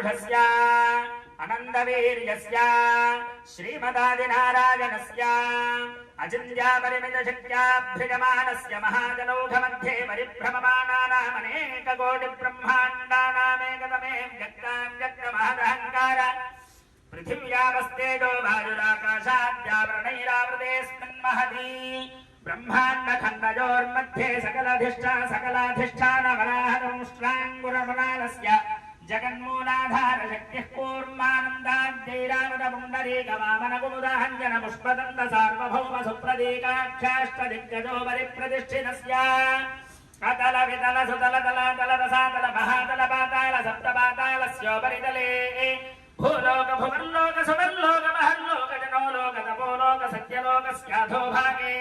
పౌరుషస్య అనందవీర్యస్య శ్రీమదాదినారాయణస్య అజింద్యాపరిమితశక్త్యాభ్యజమానస్య మహాజనౌఘमध्ये పరిభ్రమమానానామనేకకోటిబ్రహ్మాండానామేకతమే వ్యక్తావ్యక్తమహదహంకార పృథివ్యావస్తేజో వాయురాకాశాద్యావృణైరావృతేస్మిన్మహతీ ब्रह्माण्डखण्डयोर्मध्ये सकलधिष्ठा सकलाधिष्ठानवराहदंष्ट्राङ्गुरमनालस्य జగన్మూలాధార శక్తి కూర్మానందాండరీకమామనగుముదాహంజన పుష్పదంత సార్వభౌమ సుప్రదీకాక్షాష్ట దిగ్గజోపరి ప్రతిష్ఠిత అతల వితల సుతల తల తల రసాతల మహాతల పాతాల సప్త పాతాల శోపరితలే భూలోక భువర్లోక సువర్లోక మహర్లోక జనోలోక తపోలోక సత్యలోక స్యాధో భాగే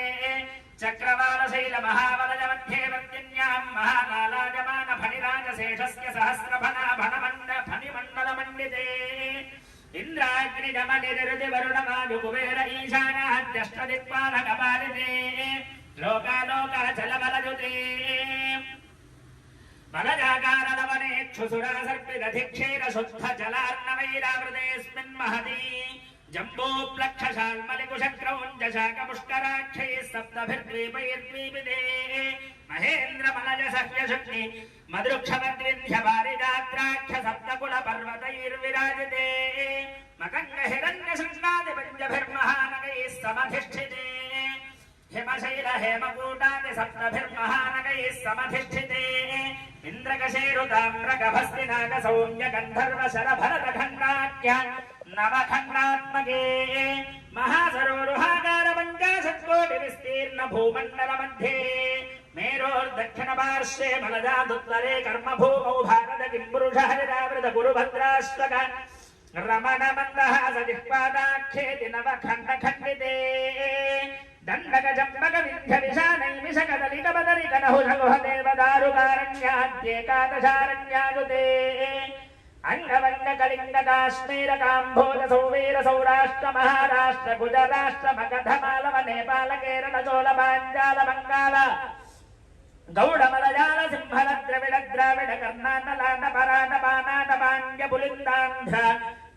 చక్రవాల శైల మహావ इन्द्राग्निजमनिरुति वरुणमायुकुबेर ईशानाद्यष्टदिक्पालकपालिते लोकालोकाचलबलयुते बलजाकारलवनेक्षुसुरासर्पिदधिक्षीर शुद्ध जलार्णवैरावृतेऽस्मिन् महती जम्बूप्लक्षशाल्मलिकुशक्रौञ्जशाकपुष्कराक्षैः सप्तभिर्द्वीपैर्द्वीपिते महेन्द्रमलजसह्यशक्ति मदृक्षवद्विन्ध्यपारिजात्राख्य सप्तकुलपर्वतैर्विराजिते समधिष्ठिते हिमशैल हेमकूटादि सप्तभिर्महानगैः समधिष्ठिते इन्द्रकशेरुताम्रगभस्ति नागसौम्यगन्धर्वशरभरतखण्डाख्य नवखण्डात्मके। महासरोरुहागारपञ्चाशत्कोटिविस्तीर्णभूमण्डलमध्ये। मेरोर्दक्षिणपार्श्वे मलजादुत्तरे कर्मभूमौ भारतकिम्बुरुषहरिरावृतगुरुभद्राश्वक రమణ సజిహ్వాదాఖ్యేతి నవ ఖండ ఖండితే దండక జంబక వింధ్య విశానై కనహు బదరిక దేవదారు దేవదారుకారణ్యాద్యేకాదశారణ్యాయుతే అంగవంగ కళింగ కాశ్మీర కాంభోజ సౌవీర సౌరాష్ట్ర మహారాష్ట్ర గుజరాష్ట్ర మగధ మాలవ నేపాల కేరళ చోళ పాంజాల బంగాళ గౌడమలజాల సింహల ద్రవిడ ద్రావిడ కర్ణాటలాట పరాట పానాట పాండ్య పులిందాంధ్ర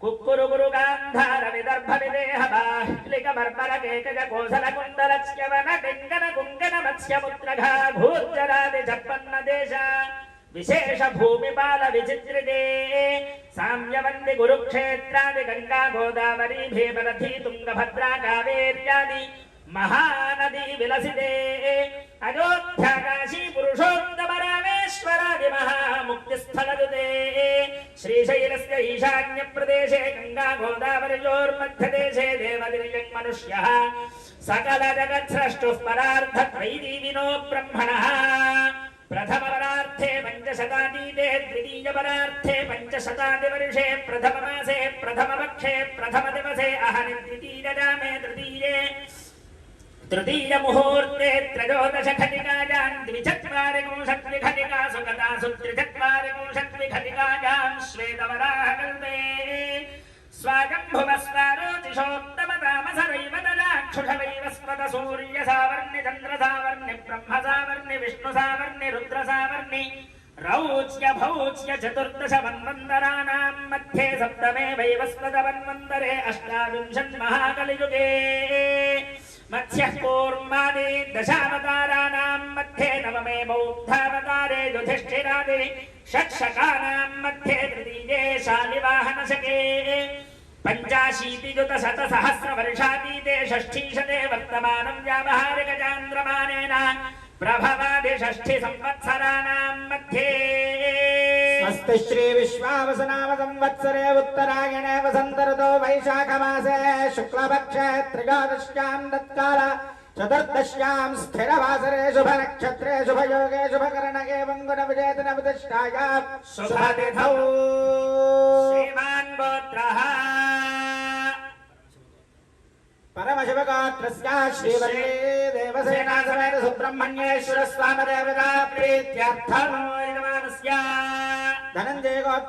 కుక్కురు గురుగాంధార విదర్భ విదేహ బాహ్లిక బర్బర కేకజ కోసల కుందల శ్యవన కుంగన మత్స్యముద్రఘా భూజరాది జప్పన్న దేశ విశేష భూమిపాల విచిత్రితే సామ్యవంది గురుక్షేత్రాది గంగా గోదావరి భీమరథి తుంగభద్రా కావేర్యాది మహానది విలసితే गङ्गा गोदावरी भीमरथी तुङ्गभद्रा कावेर्यादि महानदी विलसिते अयोध्या काशी पुरुषोत्तम रामेश्वरादि महामुक्तिस्थलयुते श्रीशैलस्य ईशान्यप्रदेशे गङ्गा गोदावर्योर्मध्यदेशे देवदिर्यङ् मनुष्यः सकल जगत्स्रष्टुः परार्थत्रैदीविनो ब्रह्मणः प्रथमपरार्थे पञ्चशतातीते द्वितीयपरार्थे पञ्चशतादिवर्षे प्रथममासे प्रथमपक्षे प्रथमदिवसे अहनि द्वितीयजामे तृतीये तृतीय मुहूर्ते तृतीयमुहूर्ते त्रयोदशघटिकायां द्विचत्वारिंशद्विघटिकासु गतासु त्रिचत्वारिंशद्विघटिकायां श्वेतवराहकल्पे स्वागम्भुवस्वारोचिषोत्तमदामसरैवदलाक्षुषवैवस्वतसूर्यसावर्णि रौच्य भौच्य चतुर्दश मन्वन्तराणां मध्ये सप्तमे वैवस्वत वैवस्वतवन्वन्तरे अष्टाविंशन्महाकलियुगे मत्स्यः कूर्मादि दशावताराणां मध्ये नवमे बौद्धावतारे युधिष्ठिरादि षट्शकानां मध्ये तृतीये शालिवाहनशके। पञ्चाशीतियुतशतसहस्रवर्षातीते षष्ठीशते वर्तमानं व्यावहारिकचान्द्रमानेन प्रभवादि षष्ठि संवत्सराणां मध्ये। श्री विश्वावसनाम संवत्सरे उत्तरायणे वसन्तऋतो वैशाखमासे शुक्लपक्षे त्रियोदश्यां तत्काल चतुर्दश्यां स्थिरवासरे शुभनक्षत्रे शुभयोगे शुभकरण एवं गुणविजेतनविदिष्टायां शुभतिथौ। श्रीमान् गोत्रः परमशिवगात्रस्य श्रीवल्ली देवसेनासमेत सुब्रह्मण्येश्वर स्वामदेवता प्रीत्यर्थम् यजमानस्य 나는 내가